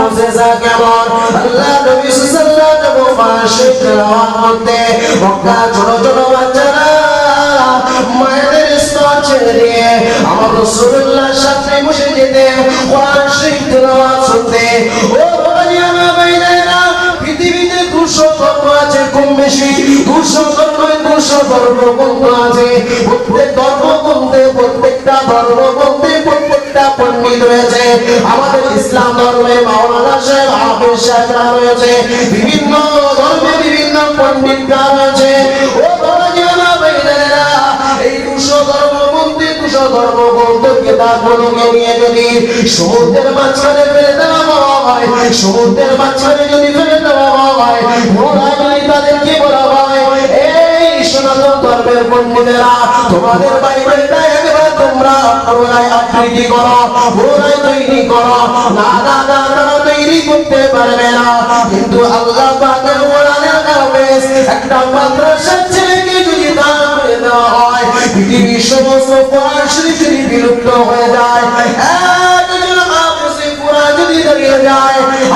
মুজিজা কেমন? আল্লাহ নবী সাল্লাল্লাহু আলাইহি মাসে তেলাওয়াত করতে মক্কা ছোট ছোট বাচ্চারা মায়েদের স্তর ছেড়ে দিয়ে আমার রাসূলুল্লাহর সাথে বসে যেতে কোরআন শরীফ তেলাওয়াত শুনতে। ও আছে, কম বেশি। দুশো ধর্ম দুশো আছে। প্রত্যেক ধর্ম বলতে প্রত্যেকটা ধর্ম পণ্ডিত রয়েছে আমাদের ইসলাম ধর্মে মাওলানা সাহেব হাফিজ সাহেবরা রয়েছে। বিভিন্ন ধর্মে বিভিন্ন পণ্ডিতরা রয়েছে। ও এই দুশো ধর্ম বন্ধে দুশো ধর্ম বন্ধু কেতাবগুলোকে নিয়ে যদি সমুদ্রের মাঝখানে ফেলে দেওয়া হয়, সমুদ্রের মাঝখানে যদি ফেলে দেওয়া হয় ওরা যদি তাদেরকে বলা হয়, এই সনাতন ধর্মের পণ্ডিতেরা, তোমাদের বাইবেলটা একবার তোমরা তৈরি করো তৈরি করো। তৈরি করতে পারবে না। কিন্তু আল্লাহ পাকের কোরআনের একটা মাদ্রাসা ছেলেকে যদি দেওয়া হয়, পৃথিবীর সমস্ত বিলুপ্ত হয়ে যায়। হ্যাঁ,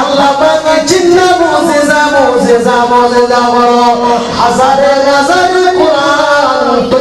আল্লাহ পাকে চিহ্ন বলো। হাজারে কোরআন